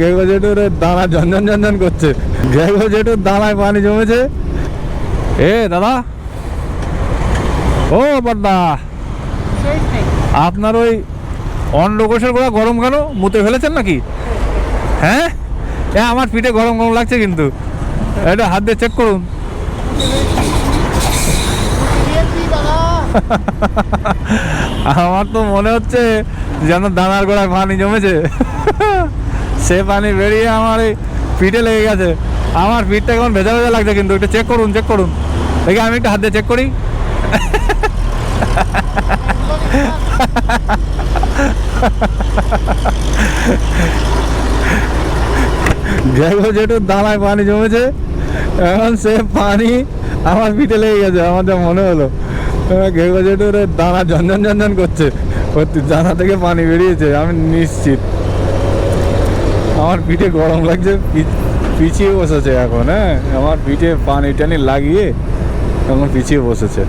ঘেগো দানা ঝনঝন ঝনঝন করছে। ঘেগো জেঠুর দানায় পানি জমেছে। এ, দাদা। ও বড়দা আপনার ওই অন্ডকোষের গোড়া গরম কেন? মুতে ফেলেছেন নাকি? হ্যাঁ? এ, আমার পিঠে গরম গরম লাগছে কিন্তু। এটা হাত দিয়ে চেক করুন। আমার তো মনে হচ্ছে যেন দানার গোড়ায় পানি জমেছে। সে পানি বেরিয়ে আমার এই পিঠে লেগে গেছে। আমার পিঠটা কেমন ভেজা ভেজা লাগছে কিন্তু, একটু চেক করুন চেক করুন। দেখি, আমি একটু হাত দিয়ে চেক করি। দেখো যেটু দানায় পানি জমেছে। এখন সে পানি আমার পিঠে লেগে গেছে, আমার যা মনে হলো। ঘেগো জেঠুর দানা ঝনঝন ঝনঝন করছে। দানা থেকে পানি বেরিয়েছে, আমি নিশ্চিত। আমার পিঠে গরম লাগছে পিছিয়ে বসেছে এখন হ্যাঁ? আমার পিঠে পানি টানি লাগিয়ে এখন পিছিয়ে বসেছে।